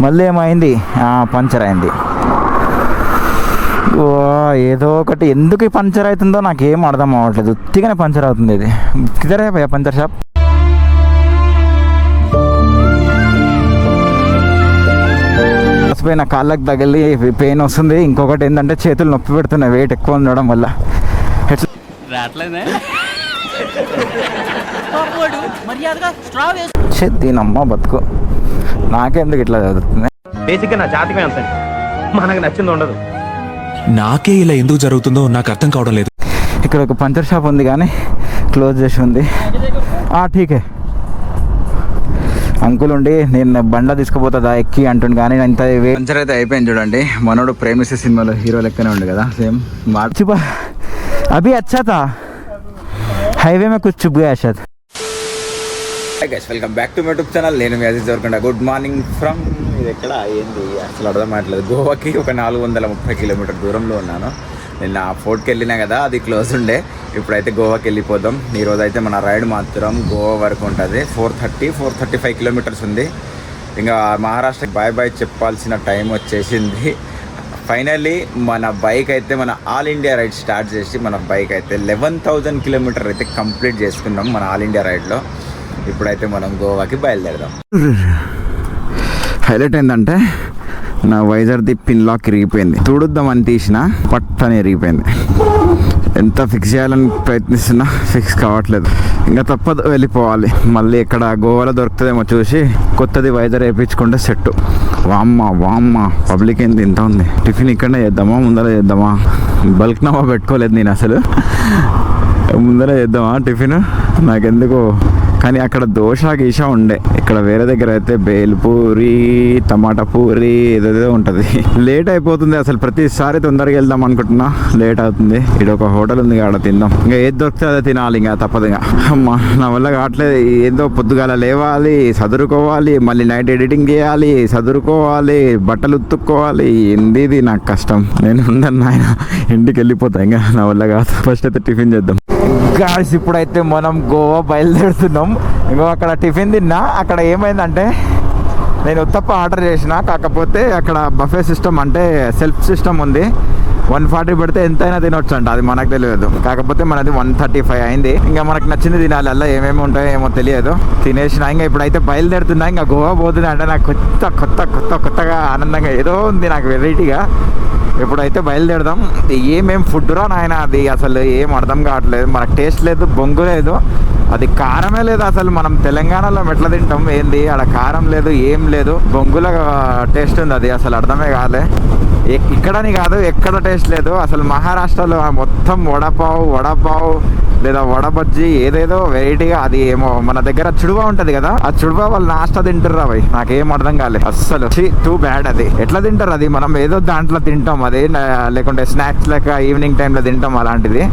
మళ్ళీ ఏమైంది? ఆ, పంచర్ అయింది. ఓ ఏదో ఒకటి ఎందుకు ఈ పంచర్ అవుతుందో నాకేం అర్థం అవ్వట్లేదు. ఉత్తిగానే పంచర్ అవుతుంది ఇది. కిదరే పంచర్ షాప్. మర్చిపోయిన కాళ్ళకి తగిలి పెయిన్ వస్తుంది. ఇంకొకటి ఏంటంటే చేతులు నొప్పి పెడుతున్నాయి. వెయిట్ ఎక్కువ ఉండడం వల్ల. ఎట్లా? మర్యాదగా స్ట్రా ఛే, దీనమ్మ బతుకు. నాకెందుకు ఇట్లా చదువుతుంది బేసిక్గా నా జాతకమే అంతే. మనకు నచ్చింది ఉండదు. నాకే ఇలా ఎందుకు జరుగుతుందో నాకు అర్థం కావడం లేదు. ఇక్కడ ఒక పంచర్ షాప్ ఉంది కానీ క్లోజ్ చేసి ఉంది. ఆ, ఠీకే. అంకుల్ ఉండి నేను బండ తీసుకుపోతుందా ఎక్కి అంటుండు కానీ ఇంత పంచర్ అయితే అయిపోయింది చూడండి. మనోడు ప్రేమిస్తే సినిమాలో హీరో లెక్కనే ఉండు కదా సేమ్. మార్చిపా అభి అచ్చా తా హైవే మే కుచ్ గయా షాద్ guys welcome back to my YouTube channel నేను మీ అజిత్ దొరకండి గుడ్ మార్నింగ్ ఫ్రమ్ ఇది ఎక్కడ? ఏంది? అసలు అర్థం కావట్లేదు. గోవాకి ఒక నాలుగు వందల ముప్పై కిలోమీటర్ దూరంలో ఉన్నాను. నిన్న ఫోర్ట్కి వెళ్ళినా కదా అది క్లోజ్ ఉండే. ఇప్పుడైతే గోవాకి వెళ్ళిపోదాం. ఈరోజు అయితే మన రైడ్ మాత్రం గోవా వరకు ఉంటుంది. Four thirty four thirty five kilometres ఉంది. ఇంకా మహారాష్ట్రకి బాయ్ బాయ్ చెప్పాల్సిన టైం వచ్చేసింది. ఫైనల్లీ మన బైక్ అయితే మన ఆల్ ఇండియా రైడ్ స్టార్ట్ చేసి మన బైక్ అయితే లెవెన్ థౌజండ్ కిలోమీటర్ అయితే కంప్లీట్ చేసుకున్నాం మన ఆల్ ఇండియా రైడ్లో ఇప్పుడైతే మనం గోవాకి బయలుదేరదాం. హైలైట్ ఏంటంటే నా వైజర్ది పిన్ లాక్ ఇరిగిపోయింది. తుడుద్దామని తీసిన పట్టని ఇరిగిపోయింది. ఎంత ఫిక్స్ చేయాలని ప్రయత్నిస్తున్నా ఫిక్స్ కావట్లేదు. ఇంకా తప్పదు వెళ్ళిపోవాలి. మళ్ళీ ఇక్కడ గోవాలో దొరుకుతుందేమో చూసి కొత్తది వైజర్ వేయించుకుంటే సెట్ వామ్మ వామ్మ పబ్లిక్ ఏంది ఇంత ఉంది? టిఫిన్ ఇక్కడనే చేద్దామా ముందర చేద్దామా? బల్క్ నవా పెట్టుకోలేదు నేను అసలు. ముందర చేద్దామా టిఫిన్? నాకెందుకు కానీ అక్కడ దోశ గీష ఉండే. ఇక్కడ వేరే దగ్గర అయితే బేల్పూరి టమాటా పూరి ఏదేదో ఉంటుంది. లేట్ అయిపోతుంది అసలు. ప్రతిసారి తొందరగా వెళ్దాం అనుకుంటున్నా. లేట్ అవుతుంది. ఇక్కడ ఒక హోటల్ ఉంది ఆడ తిందాం. ఇంకా ఏది దొరికితే అదే తినాలి ఇంకా తప్పదు అమ్మా నా వల్ల కావట్లేదు. ఏదో పొద్దుగాల లేవాలి చదువుకోవాలి మళ్ళీ నైట్ ఎడిటింగ్ చేయాలి చదువుకోవాలి బట్టలు ఉత్తుక్కోవాలి ఏంది ఇది? నాకు కష్టం. నేను ఉండను నాయన. ఇంటికి వెళ్ళిపోతా ఇంకా. నా వల్ల కాదు. ఫస్ట్ అయితే టిఫిన్ చేద్దాం. గాయస్ ఇప్పుడైతే మనం గోవా బయలుదేరుతున్నాం. మేము అక్కడ టిఫిన్ తిన్నా. అక్కడ ఏమైందంటే నేను ఉత్తప్ప ఆర్డర్ చేసిన కాకపోతే అక్కడ బఫే సిస్టమ్ అంటే సెల్ఫ్ సిస్టమ్ ఉంది. వన్ ఫార్టీ పెడితే ఎంతైనా తినొచ్చు అంట అది మనకు తెలియదు. కాకపోతే మనది వన్ థర్టీ ఫైవ్ అయింది. ఇంకా మనకు నచ్చింది తినాలి అలా ఏమేమి ఉంటాయో ఏమో తెలియదు. తినేసిన ఇంకా ఇప్పుడైతే బయలుదేరుతున్నా ఇంకా గోవా పోతున్నా అంటే నాకు కొత్త కొత్త కొత్త కొత్తగా ఆనందంగా ఏదో ఉంది నాకు వెరైటీగా. ఇప్పుడైతే బయలుదేరదాం ఏమేం ఫుడ్ రా నాయన అది అసలు ఏం అర్థం కావట్లేదు మనకు టేస్ట్ లేదు బొంగు లేదు. అది కారమే లేదు అసలు మనం తెలంగాణలో ఎట్లా తింటాం ఏంది ఆడ కారం లేదు ఏం లేదు బొంగుల టేస్ట్ ఉంది అది అసలు అర్థమే కాలే. ఇక్కడని కాదు ఎక్కడ టేస్ట్ లేదు అసలు మహారాష్ట్రలో మొత్తం వడపావు వడపావు లేదా వడబజ్జి ఏదేదో వెరైటీగా అది ఏమో మన దగ్గర చుడువా ఉంటది కదా ఆ చుడువా వాళ్ళు నాస్టా తింటారు అవి నాకేం అర్థం కాలే. అస్సలు. టూ బ్యాడ్ అది. ఎట్లా తింటారు అది? మనం ఏదో దాంట్లో తింటాం. అది లేకుంటే స్నాక్స్ లెక్క ఈవినింగ్ టైంలో తింటాం అలాంటిది.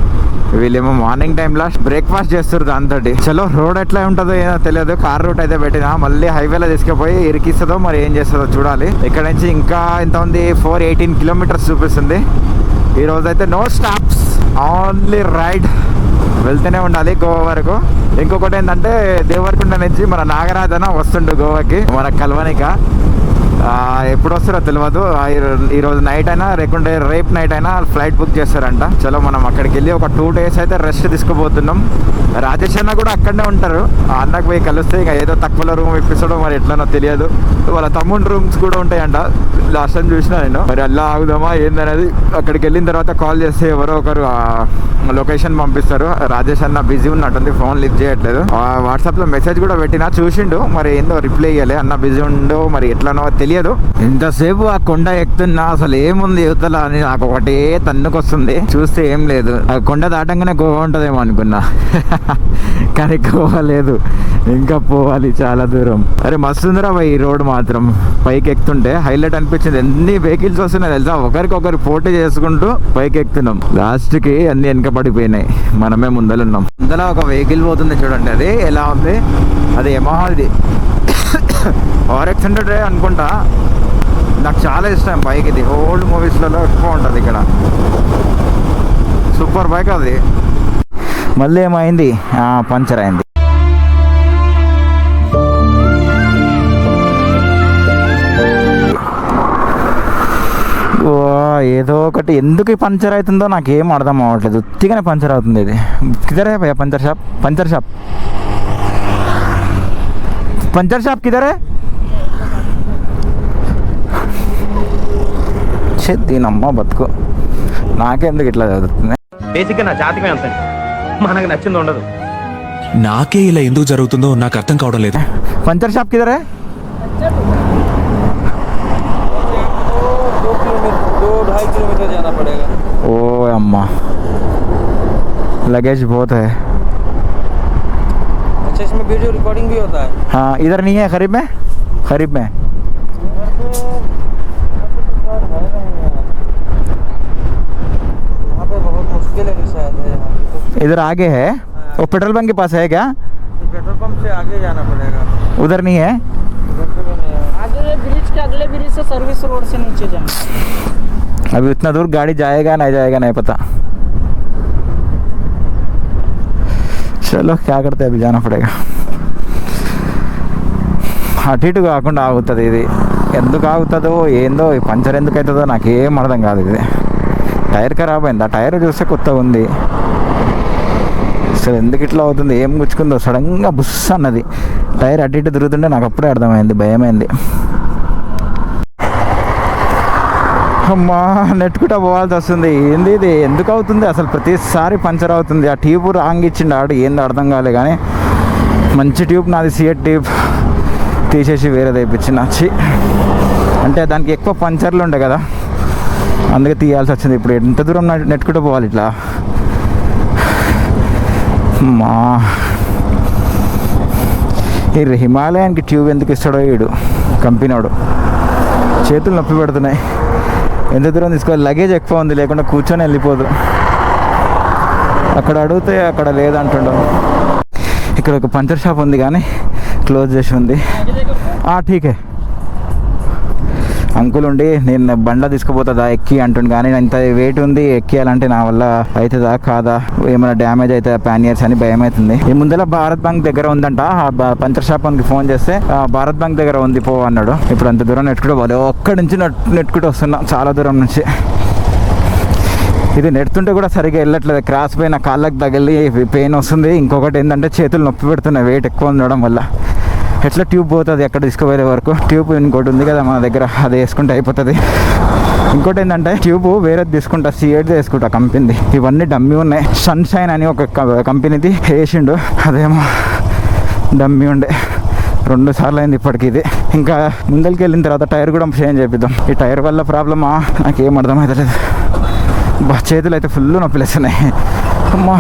వీళ్ళేమో మార్నింగ్ టైంలో బ్రేక్ఫాస్ట్ చేస్తారు దాంతో చలో రోడ్ ఎట్లా ఉంటుందో ఏదో తెలియదు. కార్ రూట్ అయితే పెట్టినా మళ్ళీ హైవేలో తీసుకుపోయి ఇరికిస్తుందో మరి ఏం చేస్తుందో చూడాలి. ఇక్కడ నుంచి ఇంకా ఎంత ఉంది? ఫోర్ ఎయిటీన్ కిలోమీటర్స్ చూపిస్తుంది. ఈ రోజు అయితే నో స్టాప్స్ ఓన్లీ రైడ్. వెళ్తూనే ఉండాలి గోవా వరకు. ఇంకొకటి ఏంటంటే దేవరకొండ నుంచి మన నాగరాజన వస్తుండు గోవాకి మన కల్వనిక. ఎప్పుడు వస్తారో తెలియదు ఈ- ఈ రోజు నైట్ అయినా లేకుంటే రేపు నైట్ అయినా ఫ్లైట్ బుక్ చేస్తారంట. చలో మనం అక్కడికి వెళ్ళి ఒక టూ డేస్ అయితే రెస్ట్ తీసుకుపోతున్నాం. రాజేష్ అన్న కూడా అక్కడనే ఉంటారు. ఆ అన్నకు పోయి కలిస్తే ఇక ఏదో తక్కువలో రూమ్ ఇప్పిస్తాడో మరి ఎట్లనో తెలియదు. వాళ్ళ తమ్ముడు రూమ్స్ కూడా ఉంటాయంట. లాస్ట్ టైం చూసిన నేను. మరి అలా ఆగుదామా ఏందనేది అక్కడికి వెళ్ళిన తర్వాత కాల్ చేస్తే ఎవరో ఒకరు లొకేషన్ పంపిస్తారు. రాజేష్ అన్న బిజీ ఉన్నట్టుంది. ఫోన్ లిఫ్ట్ చేయట్లేదు. వాట్సాప్లో మెసేజ్ కూడా పెట్టినా చూసిండు. మరి ఏందో రిప్లై ఇవ్వలే అన్న బిజీ ఉండో మరి ఎట్లనో తెలియదు. ఇంతసేపు ఆ కొండ ఎక్కుతున్నా అసలు ఏముంది యువతల అని నాకు ఒకటే తన్నుకొస్తుంది. చూస్తే ఏం లేదు. ఆ కొండ దాటంగానే గోవా ఉంటుందేమో అనుకున్నా. కానీ ఇంకా పోవాలి చాలా దూరం. అరే మస్తుందిరా ఉందిరా ఈ రోడ్ మాత్రం. పైకి ఎక్కుతుంటే హైలైట్ అనిపించింది. ఎన్ని వెహికల్స్ వస్తున్నాయి తెలుసా? ఒకరికొకరు పోటీ చేసుకుంటూ పైకి ఎక్కుతున్నాం. లాస్ట్కి అన్ని వెనక పడిపోయినాయి మనమే ముందలున్నాం. ముందర ఒక వెహికల్ పోతుంది చూడండి. అది ఎలా ఉంది? అది ఎమహాల్ది ఆర్ ఎక్స్ హండ్రెడ్ అనుకుంటా. నాకు చాలా ఇష్టం బైక్ ఇది. ఓల్డ్ మూవీస్లలో ఎక్కువ ఉంటుంది ఇక్కడ. సూపర్ బైక్ అది. మళ్ళీ ఏమైంది? పంచర్ అయింది. ఏదో ఒకటి ఎందుకు ఈ పంచర్ అవుతుందో నాకు అర్థం అవ్వట్లేదు. ఉత్తిగానే పంచర్ అవుతుంది ఇది. కిదరే భయ్యా puncture shop? Puncture shop. Puncture shop కిదరే? ఛే, దీనమ్మ బతుకు. నాకెందుకు ఇట్లా చదువుతుంది బేసిక్గా నా జాతకమే అంత. మనకు నచ్చింది ఉండదు నాకే ఇలా ఎందుకు జరుగుతుందో నాకు అర్థం కావడం లేదు పంచర్ షాప్ కిదరే दो किलोमीटर दो ढाई किलोमीटर जाना पड़ेगा ओ अम्मा लगेज बहुत है अच्छा इसमें वीडियो रिकॉर्डिंग भी होता है हाँ इधर नहीं है खरीब में खरीब में यहाँ पे बहुत मुश्किल है शायद है यहाँ पे तो इधर आगे है वो पेट्रोल पंप के पास है क्या तो पेट्रोल पंप से आगे जाना पड़ेगा उधर नहीं है उधर पे भी नहीं है आगे ब्रिज के अगले ब्रिज से सर्विस रोड से नीचे जाना अभी उतना दूर गाड़ी जाएगा नहीं जाएगा नहीं पता चलो क्या करते हैं अभी जाना पड़ेगा అటు ఇటు కాకుండా ఆగుతుంది ఇది ఎందుకు ఆగుతుందో ఏందో ఈ పంచర్ ఎందుకు అవుతుందో నాకేం అర్థం కాదు ఇది టైర్ ఖరాబ్ అయింది ఆ టైర్ చూస్తే కొత్తగా ఉంది అసలు ఎందుకు ఇట్లా అవుతుంది? ఏం గుచ్చుకుందో? సడన్గా బుస్ అన్నది. టైర్ అటు ఇటు తిరుగుతుంటే నాకు అప్పుడే అర్థమైంది భయమైంది. అమ్మా నెట్టుకుంటా పోవాల్సి వస్తుంది. ఏంది ఇది? ఎందుకు అవుతుంది? అసలు ప్రతిసారి పంచర్ అవుతుంది. ఆ ట్యూబ్ రాంగ్ ఇచ్చిండు ఆడు ఏంది అర్థం కాలే కానీ. మంచి ట్యూబ్ నాది సిఎట్ ట్యూబ్. తీసేసి వేరే తెప్పించిన. వచ్చి అంటే దానికి ఎక్కువ పంచర్లు ఉండే కదా. అందుకే తీయాల్సి వచ్చింది. ఇప్పుడు ఎంత దూరం నెట్టుకుంటూ పోవాలి ఇట్లా? మా ఈ హిమాలయానికి ట్యూబ్ ఎందుకు ఇస్తాడో వీడు? కంపెనీవాడు చేతులు నొప్పి పెడుతున్నాయి. ఎంత దూరం తీసుకోవాలి? లగేజ్ ఎక్కువ ఉంది లేకుండా కూర్చొని వెళ్ళిపోదు. అక్కడ అడిగితే అక్కడ లేదంటుండవు ఇక్కడ ఒక పంచర్ షాప్ ఉంది కానీ క్లోజ్ చేసి ఉంది. ఆ, ఠీకే. అంకుల్ ఉండి నేను బండ్ల తీసుకుపోతుందా? ఎక్కి అంటుండు. కానీ ఇంత వెయిట్ ఉంది ఎక్కియాలంటే నా వల్ల అవుతుందా కాదా? ఏమైనా డ్యామేజ్ అయితే ప్యానియర్స్ అని భయం అవుతుంది ఈ ముందర భారత్ బ్యాంక్ దగ్గర ఉందంట. ఆ పంచర్ షాప్ అని ఫోన్ చేస్తే భారత్ బ్యాంక్ దగ్గర ఉంది పో అన్నాడు. ఇప్పుడు అంత దూరం నెట్టుకుంటూ పోలే ఒక్కడి నుంచి నెట్టుకుంటూ వస్తున్నా చాలా దూరం నుంచి. ఇది నెడుతుంటే కూడా సరిగా వెళ్ళట్లేదు. క్రాస్ పోయిన కాళ్ళకి తగిలి పెయిన్ వస్తుంది. ఇంకొకటి ఏంటంటే చేతులు నొప్పి పెడుతున్నాయి. వెయిట్ ఎక్కువ ఉండడం వల్ల. ఎట్లా ట్యూబ్ పోతుంది? ఎక్కడ తీసుకుపోయే వరకు? ట్యూబ్ ఇంకోటి ఉంది కదా మా దగ్గర అది వేసుకుంటే అయిపోతుంది. ఇంకోటి ఏంటంటే ట్యూబ్ వేరేది తీసుకుంటా సిఎడ్ తీసుకుంటా కంపెనీది. ఇవన్నీ డమ్మీ ఉన్నాయి. సన్షైన్ అని ఒక కంపెనీది వేసిండు. అదేమో డమ్మి ఉండే. రెండు సార్లు అయింది ఇప్పటికి ఇది. ఇంకా ముందరికి వెళ్ళిన తర్వాత టైర్ కూడా చేంజ్ చేపిద్దాం. ఈ టైర్ వల్ల ప్రాబ్లమా? నాకేం అర్థమవుతలేదు బా చేతులు అయితే ఫుల్ నొప్పిలేస్తున్నాయి. అమ్మా.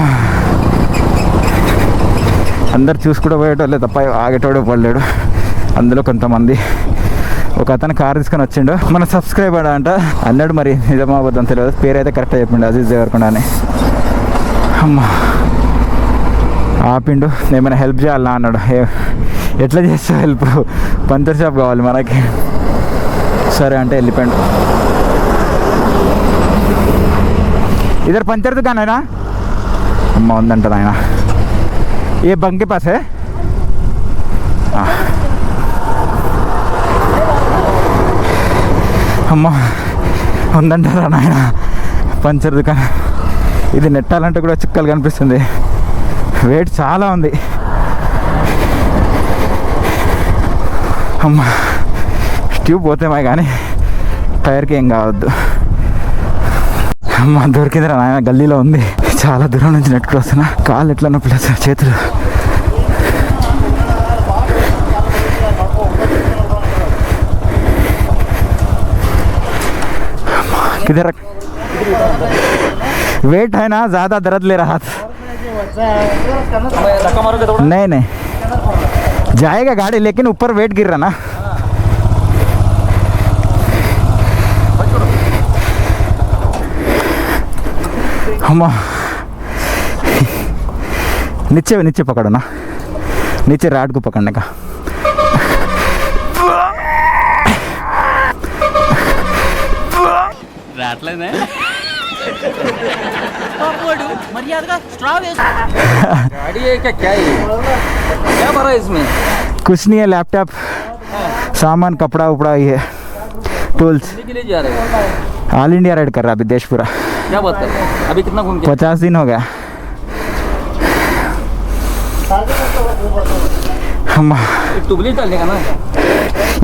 అందరు చూసుకుంటూ పోయేటోళ్ళే తప్ప ఆగేటోడు పడలేడు. అందులో కొంతమంది ఒక అతను కార్ తీసుకొని వచ్చిండు. మన సబ్స్క్రైబర్ అంట. అన్నాడు మరి నిజమా అని తెలియదు. పేరైతే కరెక్ట్గా చెప్పిండు అజీజ్ దేవరకొండ అని. అమ్మా. ఆపిండు. ఏమైనా హెల్ప్ చేయాలా అన్నాడు. ఎట్లా చేస్తావు హెల్ప్? పంచర్ షాప్ కావాలి మనకి. సరే అంటే వెళ్ళిపోయాడు. ఇద్దరు పంచర్ దుకాణ అమ్మ ఉందంట ఆయన ఏ బంక్ के पास है हाँ। అమ్మ ఉందంటారా నాయన పంచర్ దుకాణం ఇది నెట్టాలంటే కూడా చుక్కలు కనిపిస్తుంది వెయిట్ చాలా ఉంది అమ్మ ట్యూబ్ పోతేమా కానీ టైర్కి ఏం కావద్దు అమ్మ దొరికిందిరా నాయన గల్లీలో ఉంది చాలా దూరం నుంచి నెట్టుకు వస్తున్నా కాళ్ళు ఎట్లా నొప్పి లేస్తాయి, చేతులు अम्मा, किधर रख वेट है ना ज़्यादा दर्द ले रहा था नहीं नहीं जाएगा गाड़ी लेकिन ऊपर वेट गिर रहा ना अम्मा नीचे नीचे पकड़ो ना नीचे राड को पकड़ने का। गाड़ी क्या क्या है इसमें कुछ नहीं है लैपटॉप सामान कपड़ा उपड़ा ये टूल्स ऑल इंडिया राइड कर रहा है अभी देश पूरा। क्या बात कर रहे हैं? अभी कितना घूम पचास दिन हो गया। टुबली डालने का ना?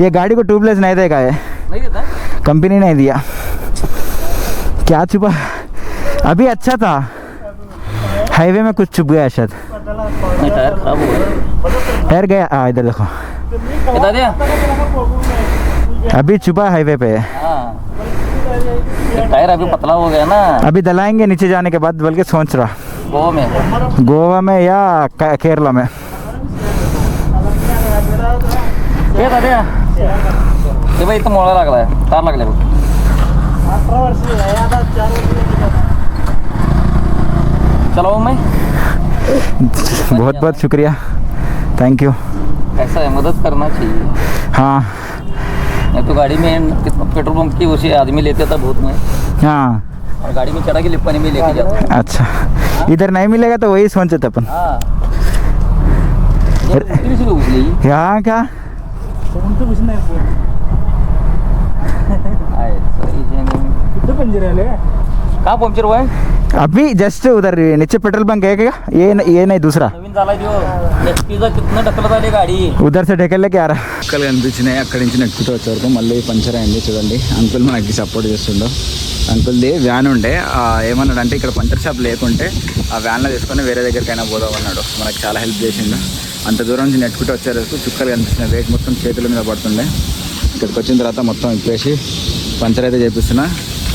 ये गाड़ी को ट्यूबलेस नहीं देगा नहीं देता? कंपनी नहीं दिया। क्या छुपा? अभी अच्छा था। हाईवे में कुछ छुप गया शायद। टायर खराब हो गया। हाँ इधर देखो। अभी छुपा हाईवे पे। हाँ। टायर अभी पतला हो गया ना। अभी दलाएँगे नीचे जाने के बाद बल्कि सोच रहा। गोवा में। गोवा में या केरला में। हे दाद्या ते बाई इथं मोळा लागलाय तार लागले बघ अठरा वर्ष आता चार वर्ष चलाओ मैं बहुत बहुत शुक्रिया। थैंक यू कैसा है मदद करना चाहिए हाँ। नहीं तो गाड़ी में पेट्रोल पंप की उसे आदमी लेते था बहुत में हाँ। और गाड़ी में चढ़ा के लिपानी में लेके जाता अच्छा। इधर नहीं मिलेगा तो वही सोचे थे अपन। हाँ। यहाँ का कोणतं विषय नाही आहे सही जेणे. कुठं पंजरे आले का पंक्चर हुआ है अभी जस्ट उधर नीचे पेट्रोल पंप है क्या ये न, ये नहीं दूसरा नवीन झाला जो एसटीचा कितना ढकलत आली गाडी ఉదర్ से ढकेल लेके आ रहा అక్కలు కనిపించినాయి అక్కడి నుంచి నెట్టుకుంటూ వచ్చే వరకు మళ్ళీ పంచర్ అయింది చూడండి అంకుల్ మనకి సపోర్ట్ చేస్తుండో అంకుల్ది వ్యాన్ ఉండే ఆ, ఏమన్నాడు అంటే ఇక్కడ పంచర్ షాప్ లేకుంటే ఆ వ్యాన్లో తీసుకొని వేరే దగ్గరికైనా పోదాం అన్నాడు మనకి చాలా హెల్ప్ చేసిండు అంత దూరం నుంచి నెట్టుకుంటూ వచ్చేసరికి చుక్కలు కనిపిస్తున్నాయి. వెయిట్ మొత్తం చేతుల మీద పడుతుండే ఇక్కడికి వచ్చిన తర్వాత మొత్తం ఇప్పేసి పంచర్ అయితే చేపిస్తున్నా.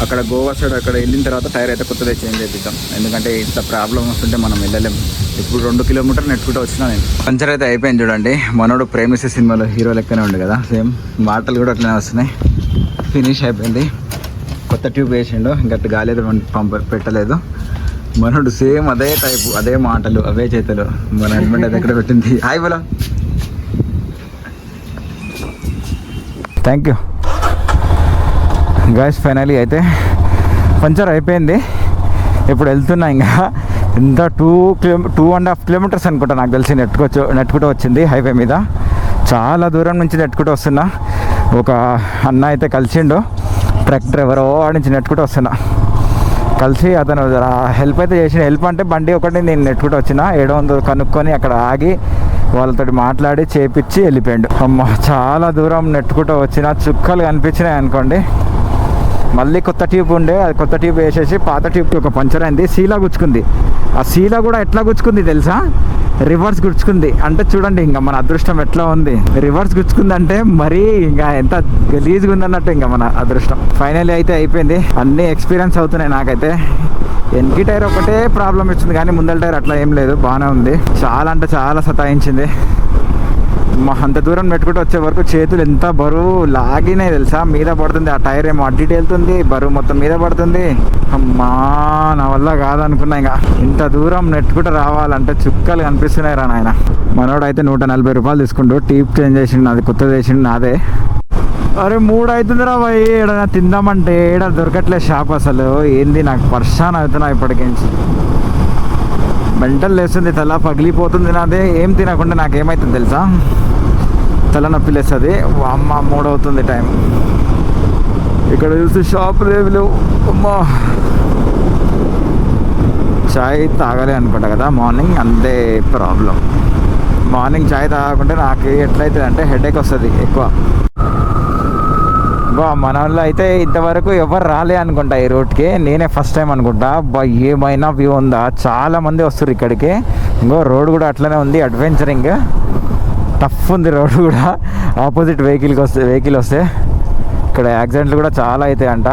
అక్కడ గోవా సైడ్ అక్కడ వెళ్ళిన తర్వాత టైర్ అయితే కొత్తది చేంజ్ చేపిద్దాం. ఎందుకంటే ఇంత ప్రాబ్లం వస్తుంటే మనం వెళ్ళలేం. ఇప్పుడు రెండు కిలోమీటర్లు నెట్టుకుంటూ వచ్చినా నేను. పంచర్ అయితే అయిపోయింది చూడండి. మనోడు ప్రేమిసే సినిమాలో హీరో లెక్కనే ఉండు కదా. సేమ్ మాటలు కూడా అట్లనే వస్తున్నాయి. ఫినిష్ అయిపోయింది. కొత్త ట్యూబ్ వేసిండు. ఇంకా గాలి అయితే పంప పెట్టలేదు. మనోడు సేమ్ అదే టైపు అదే మాటలు అవే చేతలు. మన హెల్మెట్ అది ఎక్కడ పెట్టింది? హాయ్ బోలో. థ్యాంక్ యూ గాయస్ ఫైనలీ అయితే పంచర్ అయిపోయింది. ఇప్పుడు వెళ్తున్నా ఇంకా. ఇంత two kilo two and half kilometres అనుకుంటా నాకు తెలిసి నెట్టుకొచ్చు నెట్టుకుంటూ వచ్చింది హైవే మీద. చాలా దూరం నుంచి నెట్టుకుంటూ వస్తున్నా. ఒక అన్న అయితే కలిసిండు. ట్రక్ డ్రైవర్ వాడి నుంచి నెట్టుకుంటూ వస్తున్నా. కలిసి అతను హెల్ప్ అయితే చేసిన. హెల్ప్ అంటే బండి ఒకటి నేను నెట్టుకుంటూ వచ్చిన. ఏడో వందలు కనుక్కొని అక్కడ ఆగి వాళ్ళతో మాట్లాడి చేపించి వెళ్ళిపోయాడు. అమ్మ చాలా దూరం నెట్టుకుంటూ వచ్చిన. చుక్కలు కనిపించినాయి అనుకోండి. మళ్ళీ కొత్త ట్యూబ్ ఉండే అది కొత్త ట్యూబ్ వేసేసి పాత ట్యూబ్కి ఒక పంచర్ అయింది సీలా గుచ్చుకుంది. ఆ సీలా కూడా ఎట్లా గుచ్చుకుంది తెలుసా? రివర్స్ గుచ్చుకుంది. అంటే చూడండి ఇంకా మన అదృష్టం ఎట్లా ఉంది? రివర్స్ గుచ్చుకుంది అంటే మరీ ఇంకా ఎంత గలీజ్గా ఉందన్నట్టు ఇంకా మన అదృష్టం. ఫైనల్ అయితే అయిపోయింది. అన్ని ఎక్స్పీరియన్స్ అవుతున్నాయి నాకైతే. వెనక టైర్ ఒకటే ప్రాబ్లం ఇచ్చింది కానీ ముందల టైర్ అట్లా ఏం లేదు. బాగానే ఉంది. చాలా అంటే చాలా సతాయించింది. అంత దూరం పెట్టుకుంటూ వచ్చే వరకు చేతులు ఎంత బరువు లాగినాయి తెలుసా? మీద పడుతుంది ఆ టైర్ ఏమో అడ్డిటి వెళ్తుంది బరువు మొత్తం మీద పడుతుంది. అమ్మా నా వల్ల కాదనుకున్నా ఇంకా. ఇంత దూరం నెట్టుకుంటూ రావాలంటే చుక్కలు కనిపిస్తున్నాయి రా నాయన. మనోడైతే నూట నలభై రూపాయలు తీసుకుంటూ టీప్ చేంజ్ చేసిండు నాది కొత్తది వేసిండు నాదే. అరే మూడు అవుతుందిరా భయ్ ఏడైనా తిందామంటే ఏడ దొరకట్లేదు షాప్ అసలు. ఏంది నాకు పర్షాన్ అవుతున్నా ఇప్పటికించి మెంటల్ లేస్తుంది తల పగిలిపోతుంది నాదే. ఏం తినకుండా నాకేమవుతుంది తెలుసా? తలనొప్పి లేస్తుంది. అమ్మ మూడవుతుంది టైం. ఇక్కడ చూస్తే షాపులు ఏమి లేవు అమ్మా. చాయ్ తాగాలి అనుకుంటా కదా. మార్నింగ్ అంతే ప్రాబ్లం. మార్నింగ్ చాయ్ తాగకుంటే నాకు ఎట్లయితుంది అంటే హెడేక్ వస్తుంది ఎక్కువ. బా మన వాళ్ళు అయితే ఇంతవరకు ఎవరు రాలే అనుకుంటా ఈ రోడ్కి. నేనే ఫస్ట్ టైం అనుకుంటా. బా ఏమైనా వ్యూ ఉందా? చాలా మంది వస్తారు ఇక్కడికి. ఇంకో రోడ్ కూడా అట్లనే ఉంది అడ్వెంచరింగ్ టఫ్ ఉంది రోడ్ కూడా. ఆపోజిట్ వెహికల్కి వస్తే వెహికల్ వస్తే. ఇక్కడ యాక్సిడెంట్లు కూడా చాలా అవుతాయి అంట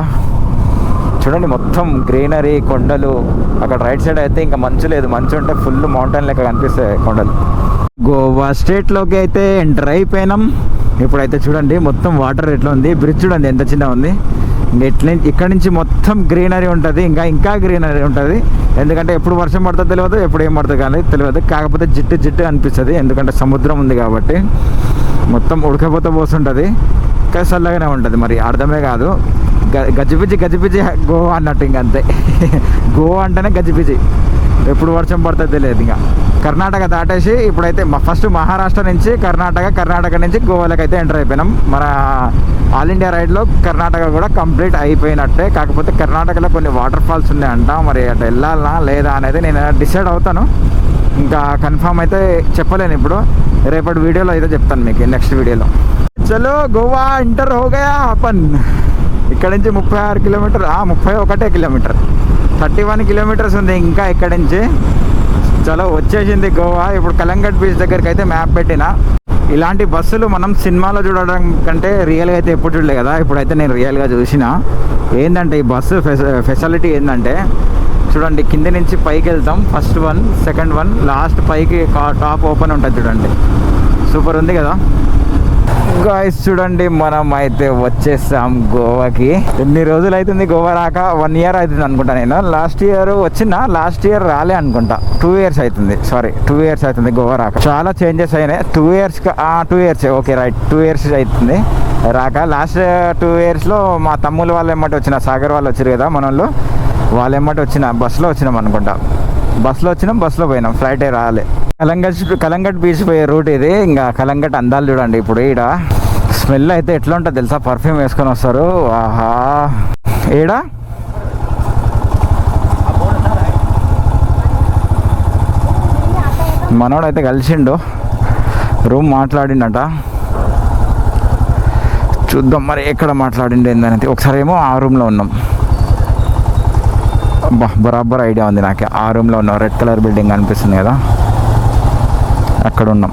చూడండి మొత్తం గ్రీనరీ కొండలు. అక్కడ రైట్ సైడ్ అయితే ఇంకా మంచు లేదు. మంచు ఉంటే ఫుల్ మౌంటైన్ లెక్క కనిపిస్తాయి కొండలు. గోవా స్టేట్లోకి అయితే ఎంటర్ అయిపోయినాం ఇప్పుడైతే చూడండి మొత్తం వాటర్ ఎట్లా ఉంది? బ్రిడ్జ్ చూడండి ఎంత చిన్న ఉంది. ఇంకా ఎట్లా ఇక్కడ నుంచి మొత్తం గ్రీనరీ ఉంటుంది. ఇంకా ఇంకా గ్రీనరీ ఉంటుంది. ఎందుకంటే ఎప్పుడు వర్షం పడుతుందో తెలియదు ఎప్పుడు ఏం పడుతుంది కానీ తెలియదు కాకపోతే జిట్టు జిట్టు అనిపిస్తుంది. ఎందుకంటే సముద్రం ఉంది కాబట్టి మొత్తం ఉడకపోతే పోసుంటుంది. ఇంకా చల్లగానే ఉంటుంది. మరి అర్థమే కాదు. గ- గజిబిజి గోవా అన్నట్టు ఇంక అంతే. గోవా అంటేనే గజిపిజి ఎప్పుడు వర్షం పడుతుందో తెలియదు ఇంకా. కర్ణాటక దాటేసి ఇప్పుడైతే ఫస్ట్ మహారాష్ట్ర నుంచి కర్ణాటక కర్ణాటక నుంచి గోవాలకు అయితే ఎంటర్ అయిపోయినాం. మన ఆల్ ఇండియా రైడ్లో కర్ణాటక కూడా కంప్లీట్ అయిపోయినట్టే. కాకపోతే కర్ణాటకలో కొన్ని వాటర్ ఫాల్స్ ఉన్నాయంట. మరి అటు వెళ్ళాలా లేదా అనేది నేను డిసైడ్ అవుతాను. ఇంకా కన్ఫామ్ అయితే చెప్పలేను ఇప్పుడు. రేపటి వీడియోలో అయితే చెప్తాను మీకు నెక్స్ట్ వీడియోలో. చలో గోవా ఇంటర్ హోగయా అపన్ ఇక్కడ నుంచి ముప్పై ఆరు కిలోమీటర్ ఆ, ముప్పై ఒకటే కిలోమీటర్. థర్టీ వన్ కిలోమీటర్స్ ఉంది ఇంకా ఇక్కడి నుంచి. చలో వచ్చేసింది గోవా. ఇప్పుడు కలంగట్ బీచ్ దగ్గరికి అయితే మ్యాప్ పెట్టిన. ఇలాంటి బస్సులు మనం సినిమాలో చూడడం కంటే రియల్గా అయితే ఎప్పుడు చూడలే కదా. ఇప్పుడైతే నేను రియల్గా చూసిన. ఏంటంటే ఈ బస్సు ఫెసిలిటీ ఏంటంటే చూడండి కింద నుంచి పైకి వెళ్తాం. First one second one last పైకి టాప్ ఓపెన్ ఉంటుంది చూడండి. సూపర్ ఉంది కదా. గాయస్ చూడండి మనం అయితే వచ్చేసాం గోవాకి. ఎన్ని రోజులు అవుతుంది గోవా రాక? వన్ ఇయర్ అవుతుంది అనుకుంటా నేను. లాస్ట్ ఇయర్ వచ్చిన లాస్ట్ ఇయర్ రాలే అనుకుంటా. టూ ఇయర్స్ అవుతుంది. సారీ టూ ఇయర్స్ అవుతుంది గోవా రాక. చాలా చేంజెస్ అయినాయి. Two years two years okay right two years అవుతుంది రాక. లాస్ట్ టూ ఇయర్స్లో మా తమ్ముళ్ళు వాళ్ళు ఏమంటే వచ్చిన. సాగర్ వాళ్ళు వచ్చారు కదా మన వాళ్ళు ఏమంటే వచ్చిన. బస్సులో వచ్చినాం అనుకుంటా. బస్సులో వచ్చినాం బస్సులో పోయినాం. ఫ్లైట్ రాలే. కలంగట్ కలంగట్ బీచ్ పోయే రూట్ ఇది. ఇంకా కలంగట్ అందాలు చూడండి ఇప్పుడు ఈడ. స్మెల్ అయితే ఎట్లా ఉంటుంది తెలుసా? పర్ఫ్యూమ్ వేసుకొని వస్తారు. ఆహా. ఏడా? మనోడు అయితే కలిసిండు. రూమ్ మాట్లాడిండట. చూద్దాం మరి ఎక్కడ మాట్లాడిండు ఏందనేది. ఒకసారి ఏమో ఆ రూమ్లో ఉన్నాం. అబ్బా బరాబర్ ఐడియా ఉంది నాకు. ఆ రూమ్లో ఉన్నాం. రెడ్ కలర్ బిల్డింగ్ అనిపిస్తుంది కదా. అక్కడ ఉన్నాం.